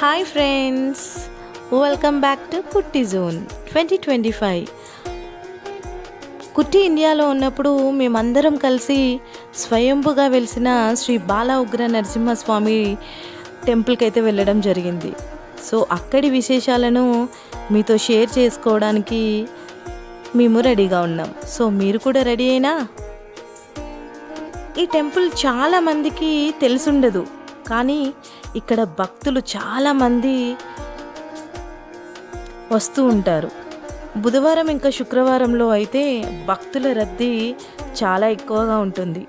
Hi friends welcome back to Kutti zone twenty twenty five Kutti ఇండియాలో ఉన్నప్పుడు మేమందరం కలిసి స్వయంభుగా వెలిసిన శ్రీ బాల ఉగ్ర నరసింహస్వామి టెంపుల్కి అయితే వెళ్ళడం జరిగింది. సో అక్కడి విశేషాలను మీతో షేర్ చేసుకోవడానికి మేము రెడీగా ఉన్నాం. సో మీరు కూడా రెడీ అయినా? ఈ టెంపుల్ చాలా మందికి తెలిసుండదు కానీ ఇక్కడ భక్తులు చాలామంది వస్తూ ఉంటారు. బుధవారం ఇంకా శుక్రవారంలో అయితే భక్తుల రద్దీ చాలా ఎక్కువగా ఉంటుంది.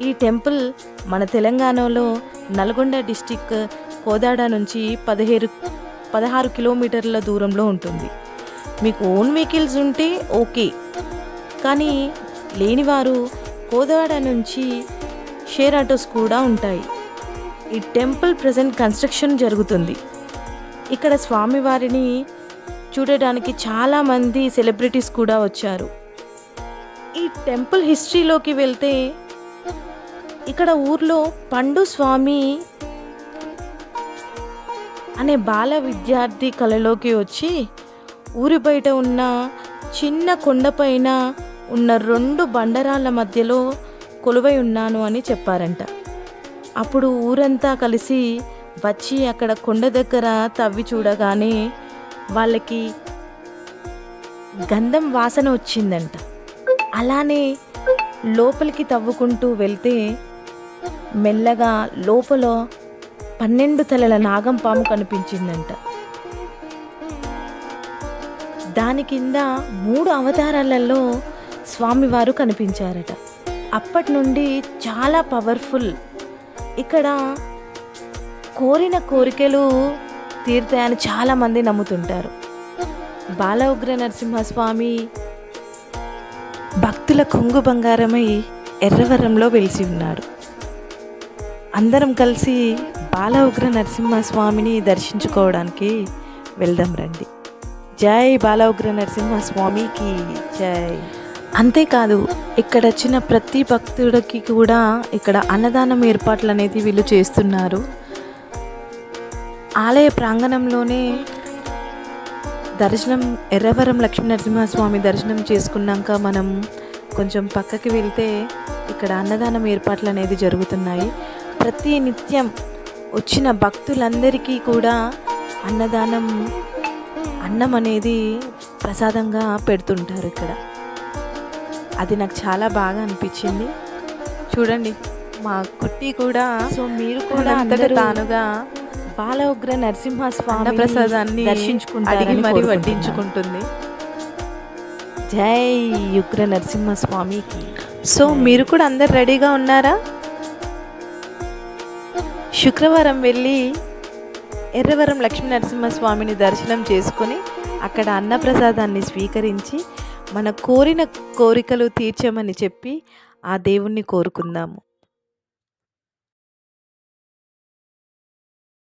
ఈ టెంపుల్ మన తెలంగాణలో నల్గొండ డిస్టిక్ కోదాడ నుంచి పదిహేడు పదహారు కిలోమీటర్ల దూరంలో ఉంటుంది. మీకు ఓన్ వెహికల్స్ ఉంటే ఓకే. కానీ లేనివారు కోదాడ నుంచి షేర్ ఆటోస్ కూడా ఉంటాయి. ఈ టెంపుల్ ప్రజెంట్ కన్స్ట్రక్షన్ జరుగుతుంది. ఇక్కడ స్వామివారిని చూడడానికి చాలామంది సెలబ్రిటీస్ కూడా వచ్చారు. ఈ టెంపుల్ హిస్టరీలోకి వెళ్తే ఇక్కడ ఊర్లో పండు స్వామి అనే బాల విద్యార్థి కళలోకి వచ్చి ఊరి బయట ఉన్న చిన్న కొండపైన ఉన్న రెండు బండరాళ్ళ మధ్యలో కొలువై ఉన్నాను అని చెప్పారంట. అప్పుడు ఊరంతా కలిసి వచ్చి అక్కడ కొండ దగ్గర తవ్వి చూడగానే వాళ్ళకి గంధం వాసన వచ్చిందంట. అలానే లోపలికి తవ్వుకుంటూ వెళ్తే మెల్లగా లోపల పన్నెండు తలల నాగం పాము కనిపించిందంట. దాని కింద మూడు అవతారాలలో స్వామివారు కనిపించారట. అప్పటి నుండి చాలా పవర్ఫుల్ ఇక్కడ కోరిన కోరికలు తీరుతాయని చాలామంది నమ్ముతుంటారు. బాల ఉగ్ర నరసింహస్వామి భక్తుల కొంగు బంగారమై ఎర్రవరంలో వెలిసి ఉన్నాడు. అందరం కలిసి బాల ఉగ్ర నరసింహస్వామిని దర్శించుకోవడానికి వెళ్దాం రండి. జై బాల ఉగ్ర నరసింహస్వామికి జై. అంతేకాదు ఇక్కడ వచ్చిన ప్రతి భక్తుడికి కూడా ఇక్కడ అన్నదానం ఏర్పాట్లు అనేది వీళ్ళు చేస్తున్నారు. ఆలయ ప్రాంగణంలోనే దర్శనం ఎర్రవరం లక్ష్మీ నరసింహస్వామి దర్శనం చేసుకున్నాక మనం కొంచెం పక్కకి వెళ్తే ఇక్కడ అన్నదానం ఏర్పాట్లు అనేది జరుగుతున్నాయి. ప్రతి నిత్యం వచ్చిన భక్తులందరికీ కూడా అన్నదానం అన్నం అనేది ప్రసాదంగా పెడుతుంటారు ఇక్కడ. అది నాకు చాలా బాగా అనిపించింది. చూడండి మా కుట్టి కూడా సో మీరు కూడా అందరూ తానుగా బాల ఉగ్ర నరసింహస్వామి ప్రసాదాన్ని దర్శించుకుంటారని మరి. వడ్డించుకుంటుంది. జై ఉగ్ర నరసింహస్వామికి. సో మీరు కూడా అందరు రెడీగా ఉన్నారా? శుక్రవారం వెళ్ళి ఎర్రవరం లక్ష్మీ నరసింహస్వామిని దర్శనం చేసుకొని అక్కడ అన్నప్రసాదాన్ని స్వీకరించి మన కోరిన కోరికలు తీర్చమని చెప్పి ఆ దేవుణ్ణి కోరుకుందాము.